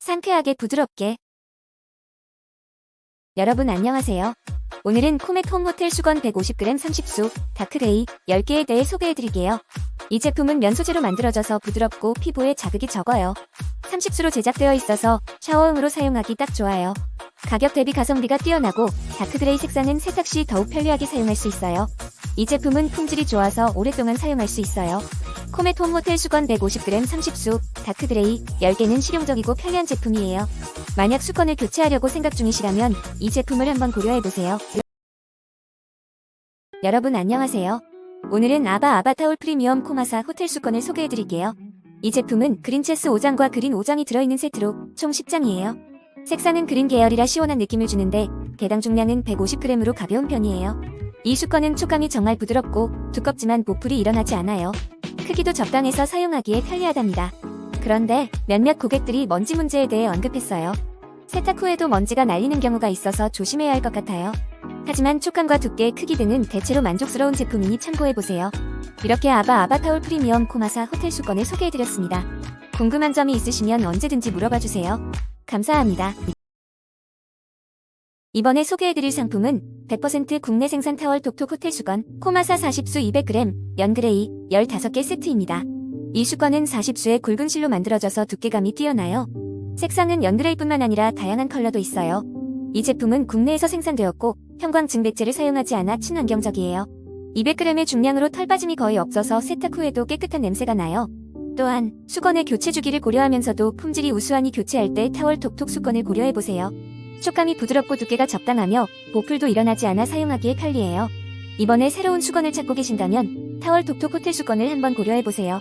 상쾌하게 부드럽게. 여러분 안녕하세요. 오늘은 코멧 홈호텔 수건 150g 30수 다크그레이 10개에 대해 소개해드릴게요. 이 제품은 면 소재로 만들어져서 부드럽고 피부에 자극이 적어요. 30수로 제작되어 있어서 샤워용으로 사용하기 딱 좋아요. 가격 대비 가성비가 뛰어나고 다크그레이 색상은 세탁 시 더욱 편리하게 사용할 수 있어요. 이 제품은 품질이 좋아서 오랫동안 사용할 수 있어요. 코멧 홈호텔 수건 150g 30수 다크그레이 10개는 실용적이고 편리한 제품이에요. 만약 수건을 교체하려고 생각 중이시라면 이 제품을 한번 고려해보세요. 여러분 안녕하세요. 오늘은 아바 아바타올 프리미엄 코마사 호텔 수건을 소개해드릴게요. 이 제품은 그린체스 5장과 그린 5장이 들어있는 세트로 총 10장이에요. 색상은 그린 계열이라 시원한 느낌을 주는데 개당 중량은 150g으로 가벼운 편이에요. 이 수건은 촉감이 정말 부드럽고 두껍지만 보풀이 일어나지 않아요. 크기도 적당해서 사용하기에 편리하답니다. 그런데 몇몇 고객들이 먼지 문제에 대해 언급했어요. 세탁 후에도 먼지가 날리는 경우가 있어서 조심해야 할 것 같아요. 하지만 촉감과 두께, 크기 등은 대체로 만족스러운 제품이니 참고해보세요. 이렇게 아바 아바 타올 프리미엄 코마사 호텔 수건을 소개해드렸습니다. 궁금한 점이 있으시면 언제든지 물어봐주세요. 감사합니다. 이번에 소개해드릴 상품은 100% 국내 생산 타월 톡톡 호텔 수건 코마사 40수 200g 연그레이 15개 세트입니다. 이 수건은 40수의 굵은 실로 만들어져서 두께감이 뛰어나요. 색상은 연그레이뿐만 아니라 다양한 컬러도 있어요. 이 제품은 국내에서 생산되었고 형광 증백제를 사용하지 않아 친환경적이에요. 200g의 중량으로 털 빠짐이 거의 없어서 세탁 후에도 깨끗한 냄새가 나요. 또한 수건의 교체 주기를 고려하면서도 품질이 우수하니 교체할 때 타월 톡톡 수건을 고려해보세요. 촉감이 부드럽고 두께가 적당하며 보풀도 일어나지 않아 사용하기에 편리해요. 이번에 새로운 수건을 찾고 계신다면 타월 톡톡 호텔 수건을 한번 고려해보세요.